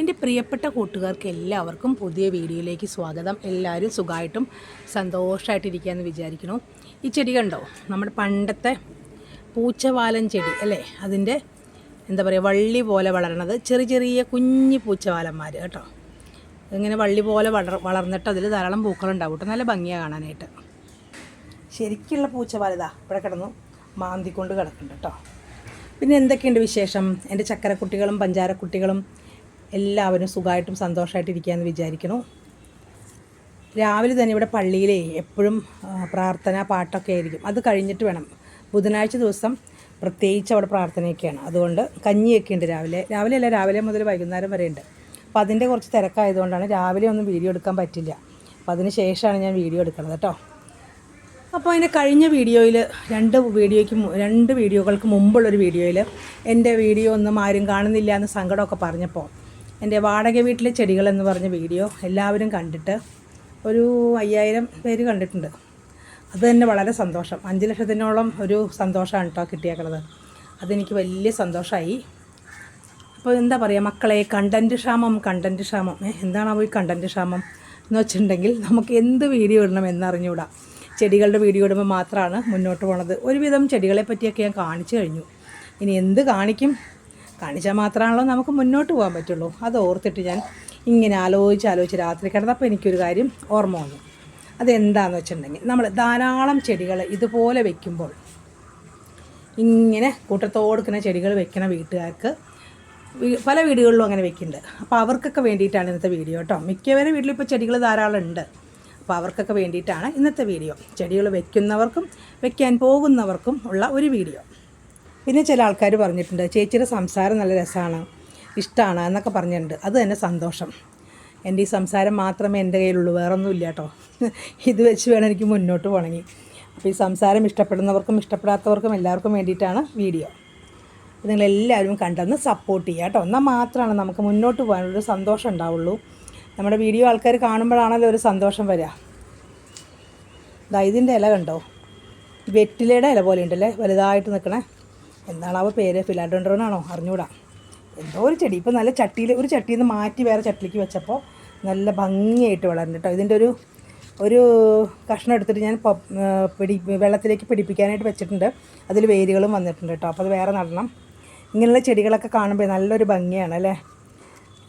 എന്റെ പ്രിയപ്പെട്ട കൂട്ടുകാർക്ക് എല്ലാവർക്കും പുതിയ വീഡിയോയിലേക്ക് സ്വാഗതം. എല്ലാവരും സുഖമായിട്ടും സന്തോഷമായിട്ടിരിക്കുകയെന്ന് വിചാരിക്കുന്നു. ഈ ചെടി കണ്ടോ? നമ്മുടെ പണ്ടത്തെ പൂച്ചവാലൻ ചെടി അല്ലേ? അതിന്റെ എന്താ പറയുക വള്ളി പോലെ വളരണത് ചെറിയ ചെറിയ കുഞ്ഞു പൂച്ചവാലന്മാർ കേട്ടോ. ഇങ്ങനെ വള്ളി പോലെ വളർ വളർന്നിട്ട് അതിൽ ധാരാളം പൂക്കളുണ്ടാവും കേട്ടോ. നല്ല ഭംഗിയാണ് കാണാനായിട്ട്. ശരിക്കുള്ള പൂച്ചവാലിതാ ഇവിടെ കിടന്നു മാന്തിക്കൊണ്ട് കിടക്കുന്നുണ്ട് കേട്ടോ. പിന്നെ എന്തൊക്കെയുണ്ട് വിശേഷം? എന്റെ ചക്കരക്കുട്ടികളും പഞ്ചാരക്കുട്ടികളും എല്ലാവരും സുഖമായിട്ടും സന്തോഷമായിട്ട് ഇരിക്കുകയെന്ന് വിചാരിക്കുന്നു. രാവിലെ തന്നെ ഇവിടെ പള്ളിയിലെ എപ്പോഴും പ്രാർത്ഥന പാട്ടൊക്കെ ആയിരിക്കും. അത് കഴിഞ്ഞിട്ട് വേണം ബുധനാഴ്ച ദിവസം പ്രത്യേകിച്ച് അവിടെ പ്രാർത്ഥനയൊക്കെയാണ്. അതുകൊണ്ട് കഞ്ഞിയൊക്കെ ഉണ്ട് രാവിലെ. രാവിലെ അല്ല രാവിലെ മുതൽ വൈകുന്നേരം വരെ ഉണ്ട്. അപ്പോൾ അതിന്റെ കുറച്ച് തിരക്കായതുകൊണ്ടാണ് രാവിലെ ഒന്നും വീഡിയോ എടുക്കാൻ പറ്റില്ല. അപ്പോൾ അതിന് ശേഷമാണ് ഞാൻ വീഡിയോ എടുക്കുന്നത് കേട്ടോ. അപ്പോൾ അതിന്റെ കഴിഞ്ഞ വീഡിയോയിൽ രണ്ട് വീഡിയോയ്ക്ക് രണ്ട് വീഡിയോകൾക്ക് മുമ്പുള്ളൊരു വീഡിയോയിൽ എന്റെ വീഡിയോ ഒന്നും ആരും കാണുന്നില്ല എന്ന് സങ്കടമൊക്കെ പറഞ്ഞപ്പോൾ എന്റെ വാടക വീട്ടിലെ ചെടികൾ എന്ന് പറഞ്ഞ വീഡിയോ എല്ലാവരും കണ്ടിട്ട് ഒരു അയ്യായിരം പേര് കണ്ടിട്ടുണ്ട്. അത് തന്നെ വളരെ സന്തോഷം. അഞ്ച് ലക്ഷത്തിനോളം ഒരു സന്തോഷമാണ് കേട്ടോ കിട്ടിയേക്കുന്നത് അതെനിക്ക് വലിയ സന്തോഷമായി അപ്പോൾ എന്താ പറയുക മക്കളെ കണ്ടന്റ് ക്ഷാമം കണ്ടന്റ് ക്ഷാമം. എന്താണാവോ ഈ കണ്ടന്റ് ക്ഷാമം എന്ന് വെച്ചിട്ടുണ്ടെങ്കിൽ നമുക്ക് എന്ത് വീഡിയോ ഇടണം എന്നറിഞ്ഞുകൂടാ. ചെടികളുടെ വീഡിയോ ഇടുമ്പോൾ മാത്രമാണ് മുന്നോട്ട് പോണത്. ഒരുവിധം ചെടികളെ പറ്റിയൊക്കെ ഞാൻ കാണിച്ചു കഴിഞ്ഞു. ഇനി എന്ത് കാണിക്കും? കാണിച്ചാൽ മാത്രമാണല്ലോ നമുക്ക് മുന്നോട്ട് പോകാൻ പറ്റുള്ളൂ. അത് ഓർത്തിട്ട് ഞാൻ ഇങ്ങനെ ആലോചിച്ച് ആലോചിച്ച് രാത്രി കിടന്നപ്പോൾ എനിക്കൊരു കാര്യം ഓർമ്മ വന്നു. അതെന്താണെന്ന് വെച്ചിട്ടുണ്ടെങ്കിൽ നമ്മൾ ധാരാളം ചെടികൾ ഇതുപോലെ വെക്കുമ്പോൾ ഇങ്ങനെ കൂട്ടത്തോടുക്കുന്ന ചെടികൾ വെക്കണ വീട്ടുകാർക്ക് പല വീടുകളിലും അങ്ങനെ വെക്കുന്നുണ്ട്. അപ്പോൾ അവർക്കൊക്കെ വേണ്ടിയിട്ടാണ് ഇന്നത്തെ വീഡിയോ കേട്ടോ. മിക്കവരും വീട്ടിൽ ഇപ്പോൾ ചെടികൾ ധാരാളം ഉണ്ട്. അപ്പോൾ അവർക്കൊക്കെ വേണ്ടിയിട്ടാണ് ഇന്നത്തെ വീഡിയോ. ചെടികൾ വെക്കുന്നവർക്കും വെക്കാൻ പോകുന്നവർക്കും ഉള്ള ഒരു വീഡിയോ. പിന്നെ ചില ആൾക്കാർ പറഞ്ഞിട്ടുണ്ട് ചേച്ചിയുടെ സംസാരം നല്ല രസമാണ് ഇഷ്ടമാണ് എന്നൊക്കെ പറഞ്ഞിട്ടുണ്ട്. അത് തന്നെ സന്തോഷം. എന്റെ ഈ സംസാരം മാത്രമേ എന്റെ കയ്യിലുള്ളൂ വേറൊന്നുമില്ല കേട്ടോ. ഇത് വെച്ച് വേണം എനിക്ക് മുന്നോട്ട് പോകണമെങ്കിൽ. അപ്പോൾ ഈ സംസാരം ഇഷ്ടപ്പെടുന്നവർക്കും ഇഷ്ടപ്പെടാത്തവർക്കും എല്ലാവർക്കും വേണ്ടിയിട്ടാണ് വീഡിയോ. അപ്പോൾ നിങ്ങളെല്ലാവരും കണ്ടെന്ന് സപ്പോർട്ട് ചെയ്യുക കേട്ടോ. എന്നാൽ മാത്രമാണ് നമുക്ക് മുന്നോട്ട് പോകാനൊരു സന്തോഷം ഉണ്ടാവുള്ളൂ. നമ്മുടെ വീഡിയോ ആൾക്കാർ കാണുമ്പോഴാണല്ലോ ഒരു സന്തോഷം വരിക. ദാ ഇതിന്റെ ഇല കണ്ടോ? വെറ്റിലയുടെ ഇല പോലെ ഉണ്ടല്ലേ? വലുതായിട്ട് നിൽക്കണേ. എന്താണാവോ പേര്? ഫിലാഡോണ്ടറോനാണോ അറിഞ്ഞൂടാ. എന്തോ ഒരു ചെടി. ഇപ്പോൾ നല്ല ചട്ടിയിൽ ഒരു ചട്ടിയിൽ നിന്ന് മാറ്റി വേറെ ചട്ടിലേക്ക് വെച്ചപ്പോൾ നല്ല ഭംഗിയായിട്ട് വളർന്നു കേട്ടോ ഇതിന്റെ ഒരു ഒരു കഷ്ണം എടുത്തിട്ട് ഞാൻ പിടി വെള്ളത്തിലേക്ക് പിടിപ്പിക്കാനായിട്ട് വെച്ചിട്ടുണ്ട്. അതിൽ വേരുകളും വന്നിട്ടുണ്ട് കേട്ടോ അപ്പോൾ അത് വേറെ നടണം. ഇങ്ങനെയുള്ള ചെടികളൊക്കെ കാണുമ്പോൾ നല്ലൊരു ഭംഗിയാണ് അല്ലേ?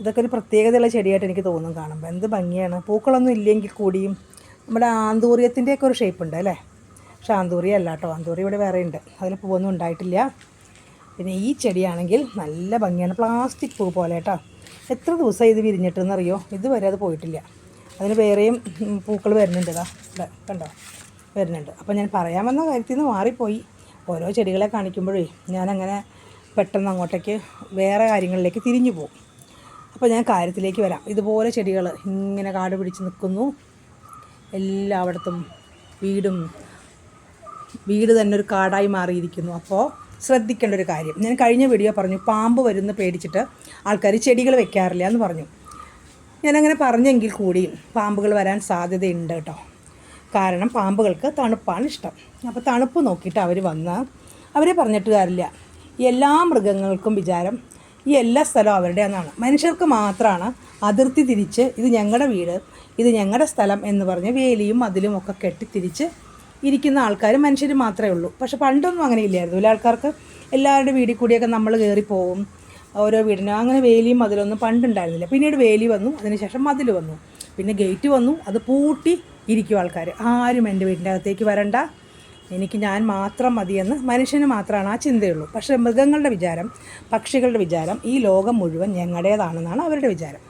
ഇതൊക്കെ ഒരു പ്രത്യേകതയുള്ള ചെടിയായിട്ട് എനിക്ക് തോന്നും കാണുമ്പോൾ എന്ത് ഭംഗിയാണ്. പൂക്കളൊന്നും ഇല്ലെങ്കിൽ കൂടിയും നമ്മുടെ ആന്തൂറിയത്തിന്റെയൊക്കെ ഒരു ഷേപ്പ് ഉണ്ട് അല്ലേ? പക്ഷേ ആന്തൂറിയ അല്ല കേട്ടോ. ആന്തൂറി ഇവിടെ വേറെ ഉണ്ട്. അതിൽ പൂവൊന്നും ഉണ്ടായിട്ടില്ല. പിന്നെ ഈ ചെടിയാണെങ്കിൽ നല്ല ഭംഗിയാണ്. പ്ലാസ്റ്റിക് പൂ പോലെ കേട്ടോ. എത്ര ദിവസമായി ഇത് വിരിഞ്ഞിട്ടെന്നറിയോ ഇതുവരെ അത് പോയിട്ടില്ല. അതിന് വേറെയും പൂക്കൾ വരുന്നുണ്ട് ഇതാ. കണ്ടോ? വരുന്നുണ്ട്. അപ്പോൾ ഞാൻ പറയാൻ വന്ന കാര്യത്തിൽ നിന്ന് മാറിപ്പോയി. ഓരോ ചെടികളെ കാണിക്കുമ്പോഴേ ഞാനങ്ങനെ പെട്ടെന്ന് അങ്ങോട്ടേക്ക് വേറെ കാര്യങ്ങളിലേക്ക് തിരിഞ്ഞു പോകും. അപ്പോൾ ഞാൻ കാര്യത്തിലേക്ക് വരാം. ഇതുപോലെ ചെടികൾ ഇങ്ങനെ കാട് പിടിച്ച് നിൽക്കുന്നു. എല്ലായിടത്തും വീടും വീട് തന്നെ ഒരു കാടായി മാറിയിരിക്കുന്നു. അപ്പോൾ ശ്രദ്ധിക്കേണ്ട ഒരു കാര്യം. ഞാൻ കഴിഞ്ഞ വീഡിയോ പറഞ്ഞു പാമ്പ് വരുന്ന പേടിച്ചിട്ട് ആൾക്കാർ ചെടികൾ വെക്കാറില്ല എന്ന് പറഞ്ഞു. ഞാനങ്ങനെ പറഞ്ഞെങ്കിൽ കൂടിയും പാമ്പുകൾ വരാൻ സാധ്യതയുണ്ട് കേട്ടോ. കാരണം പാമ്പുകൾക്ക് തണുപ്പാണ് ഇഷ്ടം. അപ്പോൾ തണുപ്പ് നോക്കിയിട്ട് അവർ വന്ന് അവരെ പറഞ്ഞിട്ട് കാര്യമില്ല. എല്ലാ മൃഗങ്ങൾക്കും വിചാരം ഈ എല്ലാ സ്ഥലവും അവരുടെ എന്നാണ് മനുഷ്യർക്ക് മാത്രമാണ് അതിർത്തി തിരിച്ച് ഇത് ഞങ്ങളുടെ വീട് ഇത് ഞങ്ങളുടെ സ്ഥലം എന്ന് പറഞ്ഞ് വേലിയും മതിലും ഒക്കെ കെട്ടി തിരിച്ച് ഇരിക്കുന്ന ആൾക്കാർ മനുഷ്യർ മാത്രമേ ഉള്ളൂ. പക്ഷെ പണ്ടൊന്നും അങ്ങനെ ഇല്ലായിരുന്നു എല്ലാ ആൾക്കാർക്ക്? എല്ലാവരുടെ വീടിൽ കൂടിയൊക്കെ നമ്മൾ കയറി പോകും ഓരോ വീടിനും അങ്ങനെ വേലിയും മതിലൊന്നും പണ്ടുണ്ടായിരുന്നില്ല. പിന്നീട് വേലി വന്നു അതിനുശേഷം മതിൽ വന്നു. പിന്നെ ഗേറ്റ് വന്നു അത് പൂട്ടി ഇരിക്കും ആൾക്കാർ ആരും എന്റെ വീടിന്റെ അകത്തേക്ക് വരണ്ട. എനിക്ക് ഞാൻ മാത്രം മതിയെന്ന് മനുഷ്യന് മാത്രമാണ് ആ ചിന്തയുള്ളൂ. പക്ഷേ മൃഗങ്ങളുടെ വിചാരം പക്ഷികളുടെ വിചാരം ഈ ലോകം മുഴുവൻ ഞങ്ങളുടേതാണെന്നാണ് അവരുടെ വിചാരം.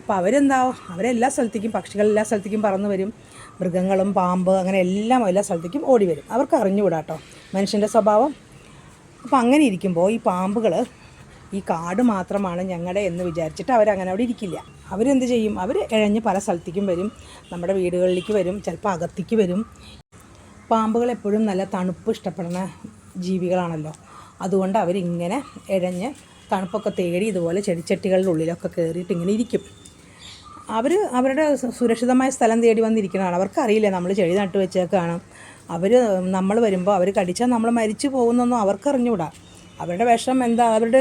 അപ്പോൾ അവരെന്താ? അവരെല്ലാ സ്ഥലത്തേക്കും പക്ഷികൾ എല്ലാ സ്ഥലത്തേക്കും പറന്നു വരും. മൃഗങ്ങളും പാമ്പ് അങ്ങനെ എല്ലാം എല്ലാ സ്ഥലത്തേക്കും ഓടി വരും. അവർക്ക് അറിഞ്ഞുകൂടാ കേട്ടോ മനുഷ്യന്റെ സ്വഭാവം. അപ്പോൾ അങ്ങനെ ഇരിക്കുമ്പോൾ ഈ പാമ്പുകൾ ഈ കാട് മാത്രമാണ് ഞങ്ങളുടെ എന്ന് വിചാരിച്ചിട്ട് അവരങ്ങനെ അവിടെ ഇരിക്കില്ല. അവരെന്ത് ചെയ്യും? അവർ ഇഴഞ്ഞ് പല സ്ഥലത്തേക്കും വരും. നമ്മുടെ വീടുകളിലേക്ക് വരും. ചിലപ്പോൾ അകത്തേക്ക് വരും. പാമ്പുകൾ എപ്പോഴും നല്ല തണുപ്പ് ഇഷ്ടപ്പെടുന്ന ജീവികളാണല്ലോ. അതുകൊണ്ട് അവരിങ്ങനെ ഇഴഞ്ഞ് തണുപ്പൊക്കെ തേടി ഇതുപോലെ ചെടിച്ചട്ടികളുടെ ഉള്ളിലൊക്കെ കയറിയിട്ട് ഇങ്ങനെ ഇരിക്കും. അവർ അവരുടെ സുരക്ഷിതമായ സ്ഥലം തേടി വന്നിരിക്കുന്നതാണ് അവർക്കറിയില്ല നമ്മൾ ചെടി നട്ട് വെച്ചേക്കാണ്. അവർ നമ്മൾ വരുമ്പോൾ അവർ കടിച്ചാൽ നമ്മൾ മരിച്ചു പോകുന്നൊന്നും അവർക്കറിഞ്ഞൂടാ. അവരുടെ വിഷം എന്താ അവരുടെ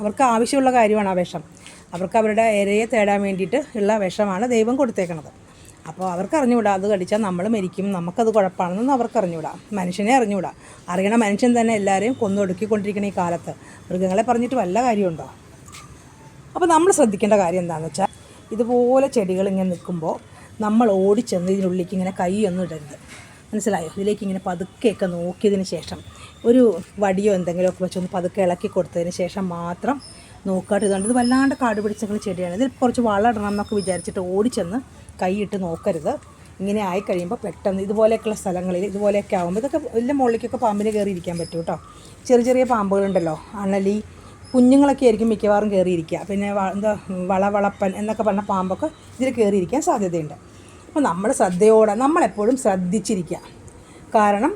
അവർക്ക് ആവശ്യമുള്ള കാര്യമാണ് ആ വിഷം. അവർക്ക് അവരുടെ ഇരയെ തേടാൻ വേണ്ടിയിട്ട് ഉള്ള വിഷമാണ് ദൈവം കൊടുത്തേക്കണത്. അപ്പോൾ അവർക്ക് അറിഞ്ഞുകൂടാ അത് കടിച്ചാൽ നമ്മൾ മരിക്കും നമുക്കത് കുഴപ്പമാണെന്നൊന്നും അവർക്ക് അറിഞ്ഞുകൂടാ മനുഷ്യനെ അറിഞ്ഞുകൂടാ അറിയണ മനുഷ്യൻ തന്നെ എല്ലാവരെയും കൊന്നൊടുക്കിക്കൊണ്ടിരിക്കുന്ന ഈ കാലത്ത്. മൃഗങ്ങളെ പറഞ്ഞിട്ട് വല്ല കാര്യമുണ്ടോ? അപ്പോൾ നമ്മൾ ശ്രദ്ധിക്കേണ്ട കാര്യം എന്താണെന്ന് വെച്ചാൽ ഇതുപോലെ ചെടികൾ ഇങ്ങനെ നിൽക്കുമ്പോൾ നമ്മൾ ഓടിച്ചെന്ന് ഇതിനുള്ളിലേക്ക് ഇങ്ങനെ കൈയൊന്നും ഇടരുത്. മനസ്സിലായോ? ഇതിലേക്ക് ഇങ്ങനെ പതുക്കെയൊക്കെ നോക്കിയതിന് ശേഷം ഒരു വടിയോ എന്തെങ്കിലുമൊക്കെ വെച്ചൊന്ന് പതുക്കെ ഇളക്കി കൊടുത്തതിന് ശേഷം മാത്രം നോക്കാട്ട് ഇതുകൊണ്ട് ഇത് വല്ലാണ്ട് കാട് പിടിച്ചെങ്കിലും ചെടിയാണ്. ഇതിൽ കുറച്ച് വളം ഇടണം എന്നൊക്കെ വിചാരിച്ചിട്ട് ഓടിച്ചെന്ന് കൈയിട്ട് നോക്കരുത്. ഇങ്ങനെ ആയി കഴിയുമ്പോൾ പെട്ടെന്ന് ഇതുപോലെയൊക്കെയുള്ള സ്ഥലങ്ങളിൽ ഇതുപോലെയൊക്കെ ആകുമ്പോൾ ഇതൊക്കെ വലിയ മുകളിലേക്കൊക്കെ പാമ്പിന് കയറി ഇരിക്കാൻ പറ്റും കേട്ടോ. ചെറിയ ചെറിയ പാമ്പുകളുണ്ടല്ലോ. അണലി കുഞ്ഞുങ്ങളൊക്കെ ആയിരിക്കും മിക്കവാറും കയറിയിരിക്കുക. പിന്നെ എന്താ വളവളപ്പൻ എന്നൊക്കെ പറഞ്ഞ പാമ്പൊക്കെ ഇതിൽ കയറിയിരിക്കാൻ സാധ്യതയുണ്ട്. അപ്പോൾ നമ്മൾ ശ്രദ്ധയോടെ നമ്മളെപ്പോഴും ശ്രദ്ധിച്ചിരിക്കുക. കാരണം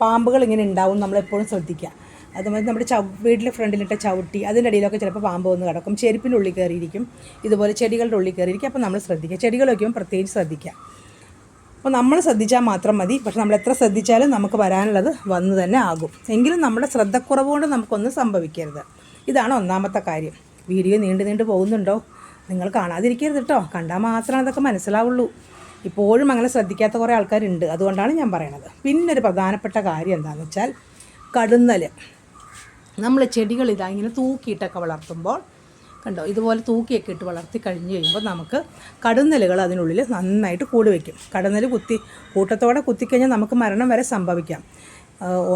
പാമ്പുകൾ ഇങ്ങനെ ഉണ്ടാവും നമ്മളെപ്പോഴും ശ്രദ്ധിക്കുക. അതുപോലെ നമ്മുടെ ചവ് വീട്ടിലെ ഫ്രണ്ടിലിട്ട ചവിട്ടി അതിന്റെ ഇടയിലൊക്കെ ചിലപ്പോൾ പാമ്പ് വന്ന് കിടക്കും. ചെരുപ്പിന്റെ ഉള്ളിൽ കയറിയിരിക്കും. ഇതുപോലെ ചെടികളുടെ ഉള്ളിൽ കയറിയിരിക്കും. അപ്പോൾ നമ്മൾ ശ്രദ്ധിക്കുക. ചെടികൾ വയ്ക്കുമ്പോൾ പ്രത്യേകിച്ച് ശ്രദ്ധിക്കുക. അപ്പോൾ നമ്മൾ ശ്രദ്ധിച്ചാൽ മാത്രം മതി. പക്ഷെ നമ്മൾ എത്ര ശ്രദ്ധിച്ചാലും നമുക്ക് വരാനുള്ളത് വന്നു തന്നെ ആകും. എങ്കിലും നമ്മുടെ ശ്രദ്ധക്കുറവ് കൊണ്ട് നമുക്കൊന്നും സംഭവിക്കരുത്. ഇതാണ് ഒന്നാമത്തെ കാര്യം. വീഡിയോ നീണ്ടു നീണ്ടു പോകുന്നുണ്ടോ? നിങ്ങൾ കാണാതിരിക്കരുത് കേട്ടോ കണ്ടാൽ മാത്രമേ അതൊക്കെ മനസ്സിലാവുള്ളൂ. ഇപ്പോഴും അങ്ങനെ ശ്രദ്ധിക്കാത്ത കുറേ ആൾക്കാരുണ്ട്. അതുകൊണ്ടാണ് ഞാൻ പറയണത്. പിന്നെ ഒരു പ്രധാനപ്പെട്ട കാര്യം എന്താണെന്ന് വെച്ചാൽ കടുന്നൽ നമ്മൾ ചെടികൾ ഇതാ ഇങ്ങനെ തൂക്കിയിട്ടൊക്കെ വളർത്തുമ്പോൾ കണ്ടോ? ഇതുപോലെ തൂക്കിയൊക്കെ ഇട്ട് വളർത്തി കഴിഞ്ഞ് കഴിയുമ്പോൾ നമുക്ക് കടുന്നലുകൾ അതിനുള്ളിൽ നന്നായിട്ട് കൂട് വയ്ക്കും. കടുന്നൽ കുത്തി കൂട്ടത്തോടെ കുത്തിക്കഴിഞ്ഞാൽ നമുക്ക് മരണം വരെ സംഭവിക്കാം.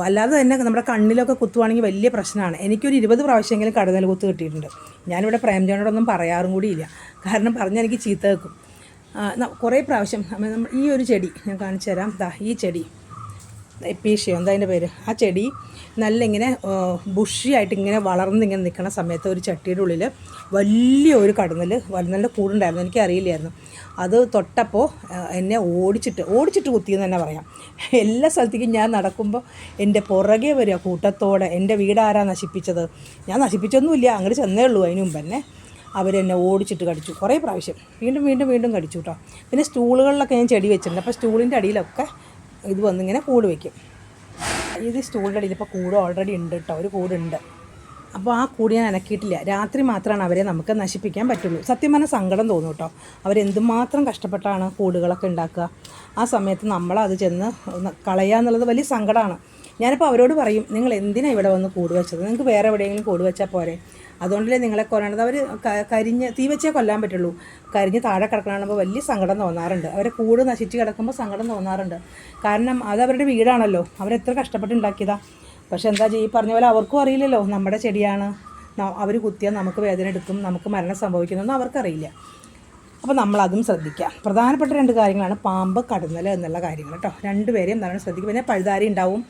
അല്ലാതെ തന്നെ നമ്മുടെ കണ്ണിലൊക്കെ കുത്തുവാണെങ്കിൽ വലിയ പ്രശ്നമാണ്. എനിക്കൊരു ഇരുപത് പ്രാവശ്യമെങ്കിലും കടുതൽ കുത്ത് കിട്ടിയിട്ടുണ്ട്. ഞാനിവിടെ പ്രേംജോനോടൊന്നും പറയാറും കൂടിയില്ല. കാരണം പറഞ്ഞാൽ എനിക്ക് ചീത്ത വെക്കും കുറേ പ്രാവശ്യം ഈ ഒരു ചെടി ഞാൻ കാണിച്ചു തരാം. ദാ ഈ ചെടി. എപ്പീഷ്യോ എന്താ അതിന്റെ പേര്? ആ ചെടി നല്ല ഇങ്ങനെ ബുഷിയായിട്ട് ഇങ്ങനെ വളർന്ന് ഇങ്ങനെ നിൽക്കുന്ന സമയത്ത് ഒരു ചട്ടിയുടെ ഉള്ളിൽ വലിയ ഒരു കടന്നൽ നല്ല കൂടുണ്ടായിരുന്നു. എനിക്ക് അറിയില്ലായിരുന്നു അത് തൊട്ടപ്പോൾ എന്നെ ഓടിച്ചിട്ട് ഓടിച്ചിട്ട് കുത്തിയെന്ന് തന്നെ പറയാം. എല്ലാ സ്ഥലത്തേക്കും ഞാൻ നടക്കുമ്പോൾ എന്റെ പുറകെ വരിക കൂട്ടത്തോടെ. എന്റെ വീടാരാ നശിപ്പിച്ചത്? ഞാൻ നശിപ്പിച്ചൊന്നുമില്ല. അങ്ങോട്ട് ചെന്നേ ഉള്ളൂ അതിന് മുമ്പ് തന്നെ. അവരെന്നെ ഓടിച്ചിട്ട് കടിച്ചു. കുറേ പ്രാവശ്യം. വീണ്ടും വീണ്ടും വീണ്ടും കടിച്ചു കേട്ടോ പിന്നെ സ്റ്റൂളുകളിലൊക്കെ ഞാൻ ചെടി വെച്ചിട്ടുണ്ട്. അപ്പോൾ സ്റ്റൂളിന്റെ അടിയിലൊക്കെ ഇത് വന്നിങ്ങനെ കൂട് വയ്ക്കും ഇത് സ്റ്റൂളിന്റെ അടിയിൽ ഇപ്പോൾ കൂട് ഓൾറെഡി ഉണ്ട് കേട്ടോ ഒരു കൂടുണ്ട്. അപ്പോൾ ആ കൂട് ഞാൻ അനക്കിയിട്ടില്ല. രാത്രി മാത്രമാണ് അവരെ നമുക്ക് നശിപ്പിക്കാൻ പറ്റുള്ളൂ. സത്യം പറഞ്ഞാൽ സങ്കടം തോന്നും കേട്ടോ അവരെന്തുമാത്രം കഷ്ടപ്പെട്ടാണ് കൂടുകളൊക്കെ ഉണ്ടാക്കുക. ആ സമയത്ത് നമ്മളത് ചെന്ന് കളയുക എന്നുള്ളത് വലിയ സങ്കടമാണ് ഞാനിപ്പോൾ അവരോട് പറയും നിങ്ങൾ എന്തിനാണ് ഇവിടെ വന്ന് കൂട് വെച്ചത്? നിങ്ങൾക്ക് വേറെ എവിടെയെങ്കിലും കൂട് വെച്ചാൽ പോരെ? അതുകൊണ്ടല്ലേ നിങ്ങളെ കൊല്ലണത്? അവർ കരിഞ്ഞ് തീ വെച്ചേ കൊല്ലാൻ പറ്റുള്ളൂ. കരിഞ്ഞ് താഴെ കിടക്കണമ്പോൾ വലിയ സങ്കടം തോന്നാറുണ്ട്. അവരെ കൂട് നശിച്ച് കിടക്കുമ്പോൾ സങ്കടം തോന്നാറുണ്ട്. കാരണം അത് അവരുടെ വീടാണല്ലോ. അവരെത്ര കഷ്ടപ്പെട്ട് ഉണ്ടാക്കിയതാ. പക്ഷെ എന്താ ചെയ്യും പറഞ്ഞ പോലെ അവർക്കും അറിയില്ലല്ലോ. നമ്മുടെ ചെടിയാണ്. അവർ കുത്തിയാൽ നമുക്ക് വേദന എടുക്കും. നമുക്ക് മരണം സംഭവിക്കുന്നതെന്നും അവർക്കറിയില്ല. അപ്പോൾ നമ്മളതും ശ്രദ്ധിക്കുക പ്രധാനപ്പെട്ട രണ്ട് കാര്യങ്ങളാണ് പാമ്പ് കടന്നൽ എന്നുള്ള കാര്യങ്ങൾ കേട്ടോ. രണ്ടുപേരെയും നല്ലോണം ശ്രദ്ധിക്കുക? പിന്നെ പഴുതാരി ഉണ്ടാവും.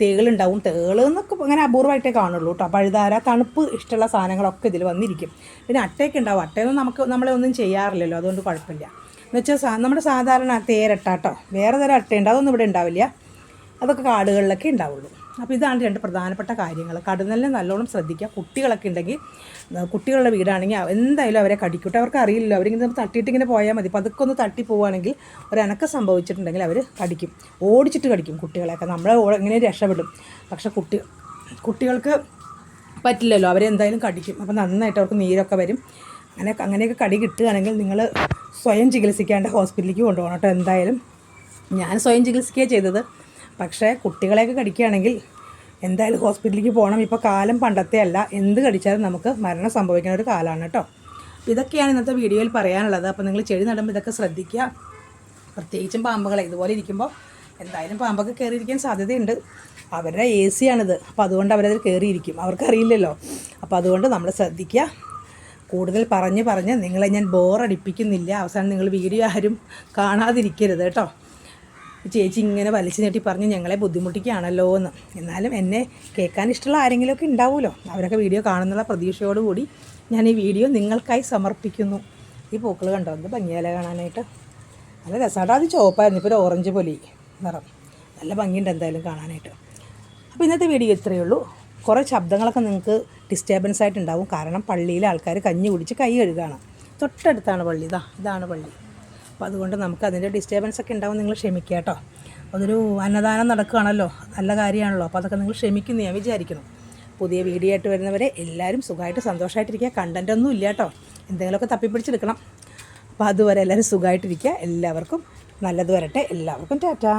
തേളുണ്ടാവും. തേൾ എന്നൊക്കെ അങ്ങനെ അപൂർവമായിട്ടേ കാണുള്ളൂ കേട്ടോ പഴുതാര തണുപ്പ് ഇഷ്ടമുള്ള സാധനങ്ങളൊക്കെ ഇതിൽ വന്നിരിക്കും. പിന്നെ അട്ടയൊക്കെ ഉണ്ടാവും. അട്ടയൊന്നും നമുക്ക് നമ്മളെ ഒന്നും ചെയ്യാറില്ലല്ലോ. അതുകൊണ്ട് കുഴപ്പമില്ല. എന്നുവെച്ചാൽ സാ നമ്മുടെ സാധാരണ തേരട്ട കേട്ടോ വേറെ തരം അട്ടയുണ്ട്. അതൊന്നും ഇവിടെ ഉണ്ടാവില്ല. അതൊക്കെ കാടുകളിലൊക്കെ ഉണ്ടാവുള്ളൂ. അപ്പോൾ ഇതാണ് രണ്ട് പ്രധാനപ്പെട്ട കാര്യങ്ങൾ. കടുന്നലിനെ നല്ലോണം ശ്രദ്ധിക്കുക. കുട്ടികളൊക്കെ ഉണ്ടെങ്കിൽ കുട്ടികളുടെ വീടാണെങ്കിൽ എന്തായാലും അവരെ കടിക്കൂട്ടെ. അവർക്ക് അറിയില്ലല്ലോ അവരിങ്ങനെ തട്ടിയിട്ട് ഇങ്ങനെ പോയാൽ മതി. അപ്പോൾ അതൊക്കെ ഒന്ന് തട്ടി പോവുകയാണെങ്കിൽ ഒരനക്കം സംഭവിച്ചിട്ടുണ്ടെങ്കിൽ അവർ കടിക്കും. ഓടിച്ചിട്ട് കടിക്കും കുട്ടികളെയൊക്കെ. നമ്മളെ ഇങ്ങനെ രക്ഷപ്പെടും. പക്ഷേ കുട്ടി കുട്ടികൾക്ക് പറ്റില്ലല്ലോ. അവരെന്തായാലും കടിക്കും. അപ്പോൾ നന്നായിട്ട് അവർക്ക് നീരൊക്കെ വരും. അങ്ങനെ അങ്ങനെയൊക്കെ കടി കിട്ടുകയാണെങ്കിൽ നിങ്ങൾ സ്വയം ചികിത്സിക്കാണ്ട് ഹോസ്പിറ്റലിലേക്ക് കൊണ്ടുപോകണം കേട്ടോ. എന്തായാലും ഞാൻ സ്വയം ചികിത്സിക്കുകയാണ് ചെയ്തത്. പക്ഷേ കുട്ടികളെയൊക്കെ കടിക്കുകയാണെങ്കിൽ എന്തായാലും ഹോസ്പിറ്റലിലേക്ക് പോകണം. ഇപ്പോൾ കാലം പണ്ടത്തെ അല്ല. എന്ത് കടിച്ചാലും നമുക്ക് മരണം സംഭവിക്കുന്ന ഒരു കാലമാണ് കേട്ടോ. ഇതൊക്കെയാണ് ഇന്നത്തെ വീഡിയോയിൽ പറയാനുള്ളത്. അപ്പോൾ നിങ്ങൾ ചെടി നടുമ്പോൾ ഇതൊക്കെ ശ്രദ്ധിക്കുക. പ്രത്യേകിച്ചും പാമ്പുകളെ. ഇതുപോലെ ഇരിക്കുമ്പോൾ എന്തായാലും പാമ്പൊക്കെ കയറിയിരിക്കാൻ സാധ്യതയുണ്ട്. അവരുടെ എ സി ആണിത്. അപ്പോൾ അതുകൊണ്ട് അവരതിൽ കയറിയിരിക്കും അവർക്കറിയില്ലല്ലോ. അപ്പോൾ അതുകൊണ്ട് നമ്മൾ ശ്രദ്ധിക്കുക. കൂടുതൽ പറഞ്ഞ് പറഞ്ഞ് നിങ്ങളെ ഞാൻ ബോറടിപ്പിക്കുന്നില്ല അവസാനം നിങ്ങൾ വീഡിയോ ആരും കാണാതിരിക്കരുത് കേട്ടോ. ചേച്ചി ഇങ്ങനെ വലിച്ചു നീട്ടി പറഞ്ഞ് ഞങ്ങളെ ബുദ്ധിമുട്ടിക്കുകയാണല്ലോ എന്ന്. എന്നാലും എന്നെ കേൾക്കാൻ ഇഷ്ടമുള്ള ആരെങ്കിലുമൊക്കെ ഉണ്ടാവുമല്ലോ. അവരൊക്കെ വീഡിയോ കാണുന്നുള്ള പ്രതീക്ഷയോടുകൂടി ഞാൻ ഈ വീഡിയോ നിങ്ങൾക്കായി സമർപ്പിക്കുന്നു. ഈ പൂക്കൾ കണ്ടോ? എന്ത് ഭംഗിയല കാണാനായിട്ട്? നല്ല രസമായിട്ട് അത് ചുവപ്പായിരുന്നു. ഇപ്പോൾ ഒരു ഓറഞ്ച് പോലെ നിറം. നല്ല ഭംഗിയുണ്ട് എന്തായാലും കാണാനായിട്ട്. അപ്പോൾ ഇന്നത്തെ വീഡിയോ ഇത്രയേ ഉള്ളൂ. കുറേ ശബ്ദങ്ങളൊക്കെ നിങ്ങൾക്ക് ഡിസ്റ്റർബൻസ് ആയിട്ടുണ്ടാവും കാരണം പള്ളിയിലെ ആൾക്കാർ കഞ്ഞി കുടിച്ച് കൈ കഴുകുകയാണ് തൊട്ടടുത്താണ് പള്ളി. ഇതാ ഇതാണ് പള്ളി. അപ്പോൾ അതുകൊണ്ട് നമുക്ക് അതിന്റെ ഡിസ്റ്റർബൻസ് ഒക്കെ ഉണ്ടാവും നിങ്ങൾ ക്ഷമിക്കുക കേട്ടോ. അതൊരു അന്നദാനം നടക്കുകയാണല്ലോ. നല്ല കാര്യമാണല്ലോ. അപ്പോൾ അതൊക്കെ നിങ്ങൾ ക്ഷമിക്കുന്നു ഞാൻ വിചാരിക്കുന്നു. പുതിയ വീഡിയോ ആയിട്ട് വരുന്നവരെ എല്ലാവരും സുഖമായിട്ട് സന്തോഷമായിട്ടിരിക്കുക. കണ്ടന്റ് ഒന്നും ഇല്ല കേട്ടോ. എന്തെങ്കിലുമൊക്കെ തപ്പിപ്പിടിച്ചെടുക്കണം അപ്പോൾ അതുവരെ എല്ലാവരും സുഖമായിട്ടിരിക്കുക. എല്ലാവർക്കും നല്ലത് വരട്ടെ. എല്ലാവർക്കും ടാറ്റാ.